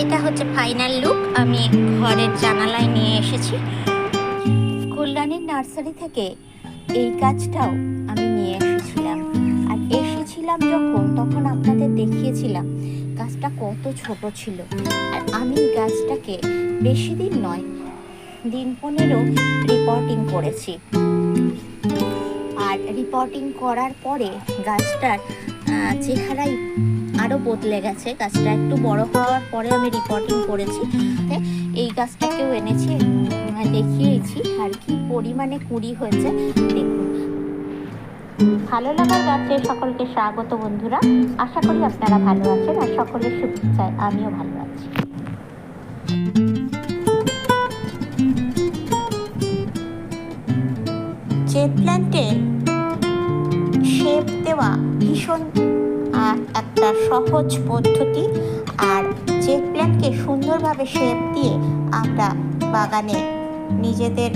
এটা হচ্ছে final look. আমি ঘরের জানালায় নিয়ে এসেছি। কল্যাণীর নার্সারি থেকে এই গাছটাও আমি নিয়ে এসেছিলাম। আর এসেছিলাম যখন, তখন আপনাদের দেখিয়েছিলাম গাছটা কত ছোট ছিল। আর আমি গাছটাকে বেশি দিন নয়, দিন পনেরো রিপোর্টিং করেছি। আর রিপোর্টিং করার পরে গাছটার চেহারাই আরও বদলে গেছে। গাছটা একটু বড় হওয়ার পরে আমি রিপোর্টিং করেছি। এই গাছটাকেও এনেছি দেখিয়েছি আর কি পরিমাণে কুড়ি হয়েছে। দেখুন। ভালো লাগার গাছে সকলকে স্বাগত বন্ধুরা। আশা করি আপনারা ভালো আছেন আর সকলের শুভেচ্ছায় আমিও ভালো আছি। জেট প্ল্যান্টের শেপ দেওয়া ভীষণ একটা সহজ পদ্ধতি আর জেট প্ল্যান্টকে সুন্দরভাবে শেপ দিয়ে আমরা বাগানে নিজেদের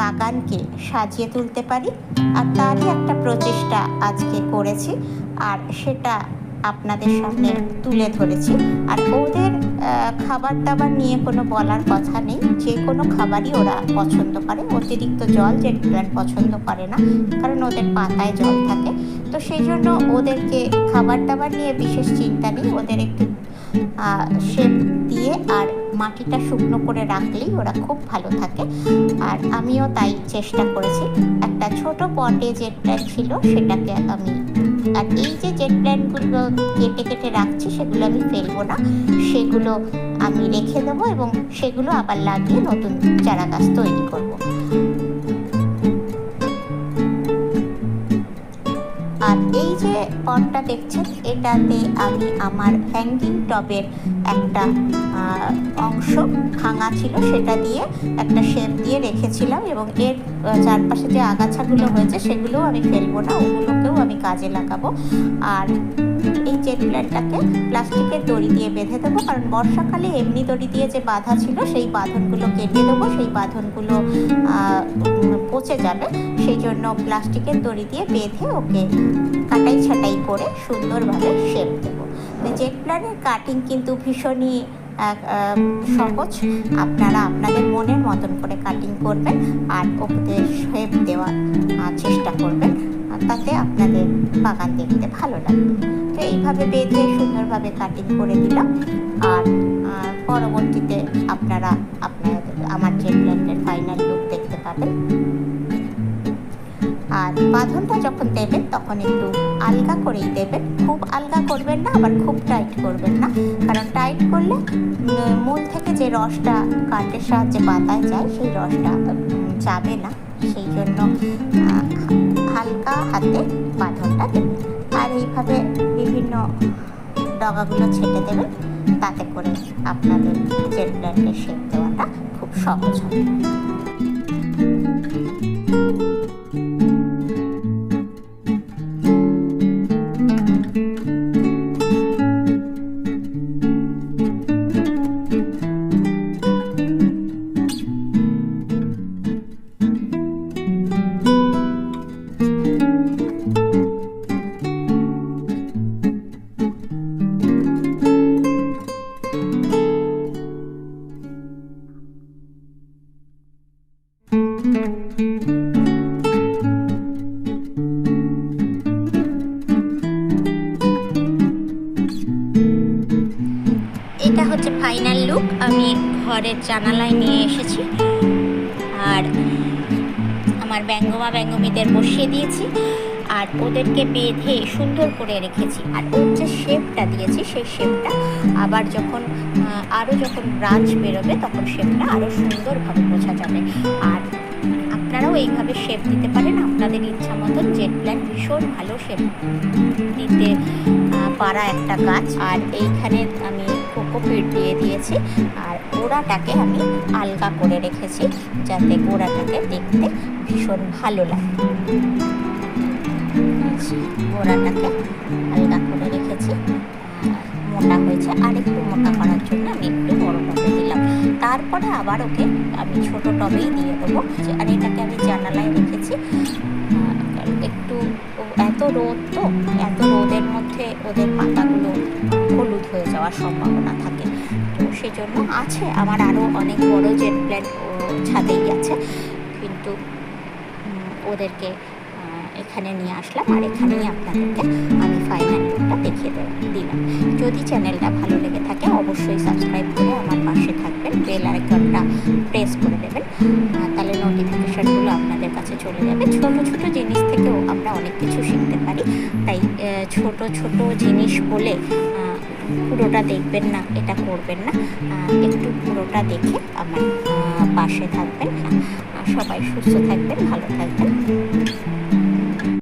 বাগানকে সাজিয়ে তুলতে পারি আর তারই একটা প্রচেষ্টা আজকে করেছি আর সেটা আপনাদের সামনে তুলে ধরেছি। আর ওদের খাবার দাবার নিয়ে কোনো বলার কথা নেই। যে কোনো খাবারই ওরা পছন্দ করে। অতিরিক্ত জল জেট প্ল্যান্ট পছন্দ করে না, কারণ ওদের পাতায় জল থাকে। তো সেই জন্য ওদেরকে খাবার দাবার নিয়ে বিশেষ চিন্তা নেই। ওদের একটু শেপ দিয়ে আর মাটিটা শুকনো করে রাখলেই ওরা খুব ভালো থাকে। আর আমিও তাই চেষ্টা করেছি। একটা ছোট পটে জেট প্ল্যান্ট ছিল সেটাকে আমি, আর এই যে জেট প্ল্যান্টগুলো কেটে কেটে রাখছি সেগুলো আমি ফেলব না। সেগুলো আমি রেখে দেবো এবং সেগুলো আবার লাগিয়ে নতুন চারা গাছ তৈরি করব। আর এই যে পটটা দেখছেন, এটাতে আমি আমার হ্যাঙ্গিং টপের একটা অংশ ভাঙা ছিল, সেটা দিয়ে একটা শেপ দিয়ে রেখেছিলাম এবং এর চারপাশে যে আগাছাগুলো হয়েছে, সেগুলোও আমি ফেলব না, ওগুলোকেও আমি কাজে লাগাবো। আর জেট প্ল্যান্টটাকে প্লাস্টিকের দড়ি দিয়ে বেঁধে দেবো, কারণ বর্ষাকালে এমনি দড়ি দিয়ে যে বাঁধা ছিল, সেই বাঁধনগুলো কেটে দেবো, সেই বাঁধনগুলো পচে যাবে। সেই জন্য প্লাস্টিকের দড়ি দিয়ে বেঁধে ওকে কাটাই ছাটাই করে সুন্দরভাবে শেপ দেবো। জেট প্ল্যানের কাটিং কিন্তু ভীষণই সহজ। আপনারা আপনাদের মনের মতন করে কাটিং করবেন আর ওকে শেপ দেওয়ার চেষ্টা করবেন। তাতে আপনাদের বাগান দেখতে ভালো লাগবে। তো এইভাবে বেঁধে সুন্দরভাবে কাটিং করে দিলাম। আর পরবর্তীতে আপনারা আপনাদের আমার জেট প্ল্যান্টের ফাইনাল লুক দেখতে পাবেন। আর বাঁধনটা যখন দেবেন, তখন একটু আলগা করেই দেবেন। খুব আলগা করবেন না, আবার খুব টাইট করবেন না। কারণ টাইট করলে মূল থেকে যে রসটা কাঠের সাহায্যে পাতায় যায়, সেই রসটা যাবে না। সেই জন্য হালকা হাতে বাঁধনটা দেবেন আর এইভাবে বিভিন্ন ডগাগুলো ছেটে দেবেন তাতে করে আপনাদের জেট ব্ল্যান্ডের শেপ দেওয়াটা খুব সহজ হবে। আমি ঘরের জানালায় নিয়ে এসেছি। আর আমার ব্যঙ্গমা ব্যঙ্গমীদের বসিয়ে দিয়েছি। আর ওদেরকে বেঁধে সুন্দর করে রেখেছি। আর ওর যে শেপটা দিয়েছি, সেই শেপটা আবার যখন আরও যখন ব্রাঞ্চ বেরোবে, তখন শেপটা আরও সুন্দরভাবে বোঝা যাবে। আর আপনারাও এইভাবে শেপ দিতে পারেন। আপনাদের ইচ্ছা মতন জেট প্ল্যান ভীষণ ভালো শেপ দিতে পারা একটা গাছ, আর এইখানে আমি কোকোপিট দিয়ে দিয়েছি, আর গোড়াটাকে আমি আলগা করে রেখেছি, যাতে গোড়াটাকে দেখতে ভীষণ ভালো লাগে। গোড়াটাকে আলগা করে রেখেছি মোটা হয়েছে, আর একটু মোটা করার জন্য আমি একটু বড় টবে দিলাম। তারপরে আবার ওকে আমি ছোট টবেই দিয়ে দেবো, আর এটাকে আমি জানালায় রেখেছি একটু এত রোদ তো, এত রোদের মধ্যে ওদের পাতাগুলো হলুদ হয়ে যাওয়ার সম্ভাবনা থাকে। তো সেই জন্য আছে, আমার আরও অনেক বড় জেট প্ল্যান্ট ছাদেই আছে। কিন্তু ওদেরকে এখানে নিয়ে আসলাম আর এখানেই আপনাদেরকে আমি ফাইনাল লুকটা দেখিয়ে দেব- দিলাম। যদি চ্যানেলটা ভালো লেগে থাকে, অবশ্যই সাবস্ক্রাইব করে আমার পাশে থাকবেন বেল আইকনটা প্রেস করে দেবেন। তাহলে নোটিফিকেশানগুলো আপনাদের কাছে চলে যাবে। ছোটো ছোটো জিনিস ছোট জিনিস বলে পুরোটা দেখবেন না, এটা করবেন না। একটু পুরোটা দেখে আমার পাশে থাকবেন। সবাই সুস্থ থাকবেন, ভালো থাকবেন।